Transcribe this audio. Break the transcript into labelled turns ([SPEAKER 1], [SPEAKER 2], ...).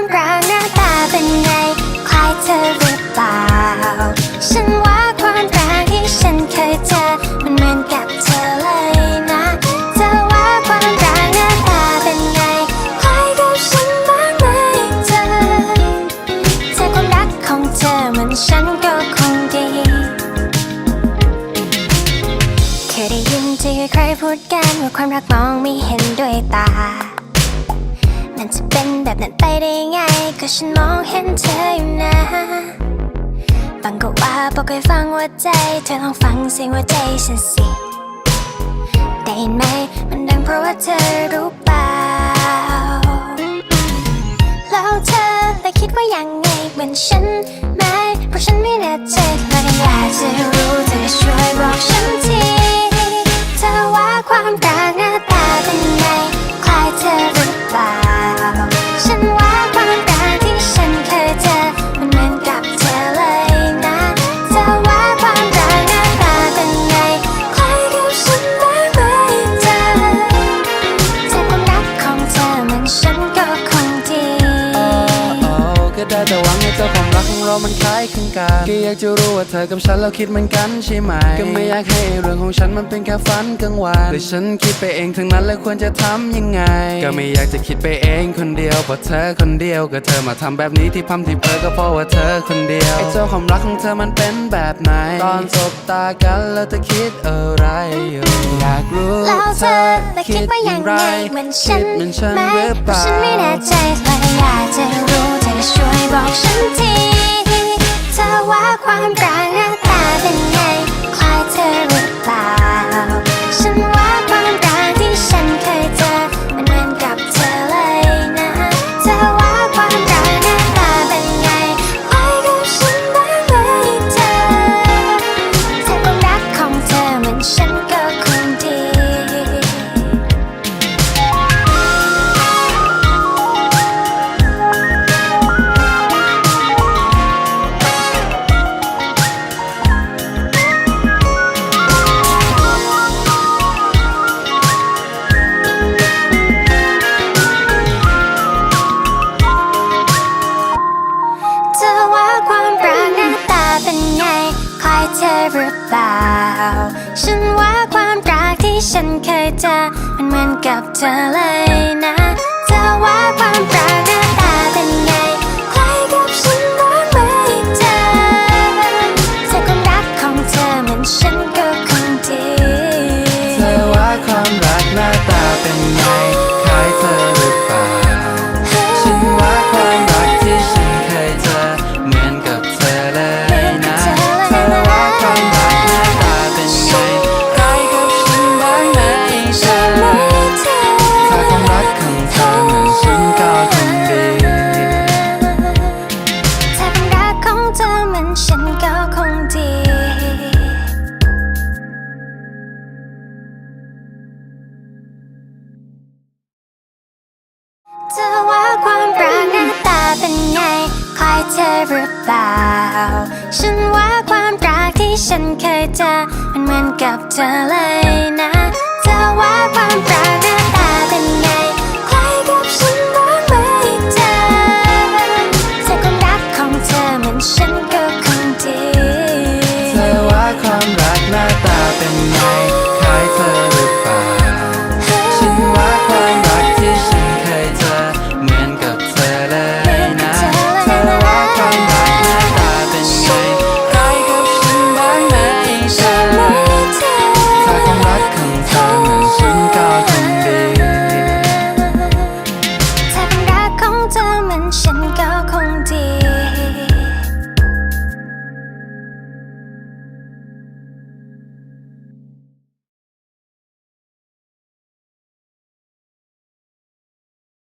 [SPEAKER 1] ความรักหน้าตาเป็นไง คล้ายเธอหรือเปล่า ฉันว่าความรักที่ฉันเคยเจอ มันเหมือนกับเธอเลยนะเธอว่าความรักหน้าตาเป็นไง คล้ายกับฉันบ้างไหมเธอ เธอความรักของเธอเหมือนฉันก็คงดี เคยได้ยินที่ใครๆพูดกันว่าความรักมองไม่เห็นด้วยตา มันจะเป็นแบบนั้นไปได้ไง ก็ฉันมองเห็นเธออยู่นะฟังก็ว่าบอกให้ฟังว่าใจ เธอลองฟังเสียงว่าใจฉันสิ ได้ยินไหม ก็ได้
[SPEAKER 2] แต่หวังให้เจ้าความรักของเรามันคล้ายคลึงกันก็อยากจะรู้ว่าเธอกับฉันเราคิดเหมือนกันใช่ไหม ก็ไม่อยากให้เรื่องของฉันมันเป็นแค่ฝันกลางวันแต่ฉันคิดไปเองทั้งนั้นแล้วควรจะทำยังไง ก็ไม่อยากจะคิดไปเองคนเดียวเพราะเธอคนเดียวก็เธอมาทำแบบนี้ที่พัมที่เพอก็เพราะว่าเธอคนเดียวไอ้เจ้าความรักของเธอมันเป็นแบบไหน ตอนสบตากันแล้วเธอคิดอะไรอยู่อยากรู้
[SPEAKER 1] แล้วเธอและคิดว่ายังไงเหมือนฉัน
[SPEAKER 2] คิดเหมือนฉัน
[SPEAKER 1] ไหม
[SPEAKER 2] หรือ
[SPEAKER 1] เพ
[SPEAKER 2] เป
[SPEAKER 1] ราะ
[SPEAKER 2] ล่า
[SPEAKER 1] ฉันไม่แน่ใจเลยอยากจะรู้เธอช่วยบอกฉันที เธอว่าความรัก ฉันเคยเจอมันเหมือนกับเธอเลยนะเธอว่าความรักหน้าตาเป็นไงคล้ายกับฉันบ้างไหมเธอเธอความรักของเธอเหมือนฉันก็ ฉันก็คงดี
[SPEAKER 2] เธอว่าความรักหน้าตาเป็นไงคล้ายเธอหรือเปล่า ฉันว่าความรักที่ฉันเคยเจอมันเหมือนกั
[SPEAKER 1] บเธอเลยนะ